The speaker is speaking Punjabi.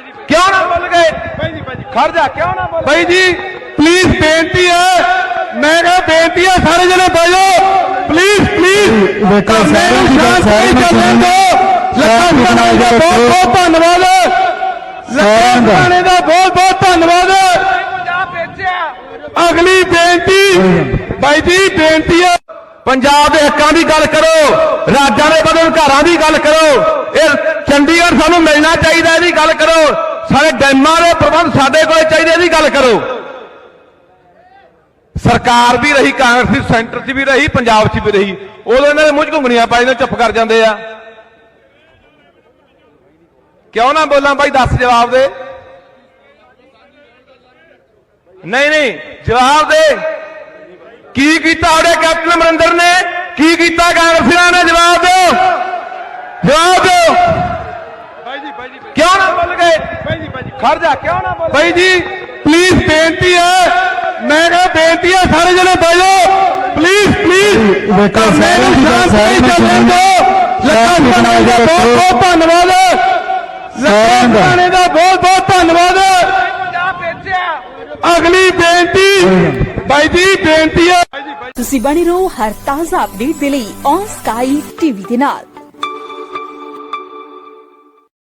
ਕਿਉਂ ਨਾ ਬੋਲ ਗਏ? ਖੜ ਜਾ। ਕਿਉਂ ਨਾ ਬੋਲ ਭਾਈ ਜੀ ਪਲੀਜ਼ ਬੇਨਤੀ ਹੈ। ਮੈਂ ਕਿਹਾ ਬੇਨਤੀ ਹੈ ਸਾਰੇ ਜਣੇ ਬੈਜੋ ਪਲੀਜ਼ ਪਲੀਜ਼ ਵੇਖੋ, ਸਾਰੇ ਦੀ ਗੱਲ ਸਾਰੇ ਦਿਓ ਲੱਖਾਂ ਦਾ। ਬਹੁਤ ਬਹੁਤ ਧੰਨਵਾਦ। ਲੱਖਾਂ ਦਾ। ਬਹੁਤ ਬਹੁਤ ਧੰਨਵਾਦ। ਪੰਜਾਬ ਵੇਚਿਆ ਅਗਲੀ ਬੇਨਤੀ ਬਾਈ ਜੀ ਬੇਨਤੀ ਹੈ। ਪੰਜਾਬ ਦੇ ਹੱਕਾਂ ਦੀ ਗੱਲ ਕਰੋ। ਰਾਜਾਂ ਦੇ ਬਦਲ ਘਰਾਂ ਦੀ ਗੱਲ ਕਰੋ। ਇਹ ਚੰਡੀਗੜ੍ਹ ਸਾਨੂੰ ਮਿਲਣਾ ਚਾਹੀਦਾ, ਇਹਦੀ ਗੱਲ ਕਰੋ। ਸਾਰੇ ਡੈਮਾਂ ਦੇ ਪ੍ਰਬੰਧ ਸਾਡੇ ਕੋਲ ਚਾਹੀਦੇ, ਇਹਦੀ ਗੱਲ ਕਰੋ। ਸਰਕਾਰ ਵੀ ਰਹੀ, ਕਾਂਗਰਸ ਦੀ ਸੈਂਟਰ 'ਚ ਵੀ ਰਹੀ, ਪੰਜਾਬ 'ਚ ਵੀ ਰਹੀ। ਉਦੋਂ ਇਹਨਾਂ ਦੇ ਮੂੰਹ 'ਚ ਘੁੰਗਣੀਆਂ ਪਾਈ ਨੇ ਚੁੱਪ ਕਰ ਜਾਂਦੇ ਆ। ਕਿਉਂ ਨਾ ਬੋਲਾਂ ਭਾਈ ਦੱਸ ਜਵਾਬ ਦੇ। ਨਹੀਂ ਨਹੀਂ, ਜਵਾਬ ਦੇ। ਕੀ ਕੀਤਾ ਉਹਦੇ ਕੈਪਟਨ ਅਮਰਿੰਦਰ ਨੇ ਕੀ ਕੀਤਾ ਕਾਂਗਰਸੀਆਂ ਨੇ ਜਵਾਬ ਦਿਓ ਜਵਾਬ ਦਿਓ ਬਾਈ ਜੀ ਬਾਈ ਜੀ ਕਿਉਂ ਨਾ ਬੋਲ ਗਏ? ਬਾਈ ਬਾਈ ਖੜ ਜਾ ਕਿਉਂ ਨਾ ਬੋਲ ਭਾਈ ਜੀ ਪਲੀਜ਼ ਬੇਨਤੀ ਹੈ। ਮੈਂ ਕਿਹਾ ਬੇਨਤੀ ਹੈ ਸਾਰੇ ਜਣੇ ਬੈਜੋ ਪਲੀਜ਼ ਪਲੀਜ਼ ਵੇਖੋ, ਸਾਰੇ ਦੀ ਸਾਰੇ ਚੱਲਣ ਦਿਓ ਲੱਖਾਂ ਸਾਰੇ ਸਿਆਣੇ ਦਾ। ਬਹੁਤ ਬਹੁਤ ਧੰਨਵਾਦ। ਲੱਖਾਂ ਦਾ। ਸਿਆਣੇ ਦਾ ਬਹੁਤ ਬਹੁਤ ਧੰਨਵਾਦ। ਅਗਲੀ ਬੇਨਤੀ। ਬਾਈ ਜੀ ਬੇਨਤੀ ਹੈ। ਤੁਸੀਂ ਬਣੇ ਰਹੋ ਹਰ ਤਾਜ਼ਾ ਅਪਡੇਟ ਦੇ ਲਈ ਔਨ ਸਕਾਈ ਟੀਵੀ ਦੇ ਨਾਲ।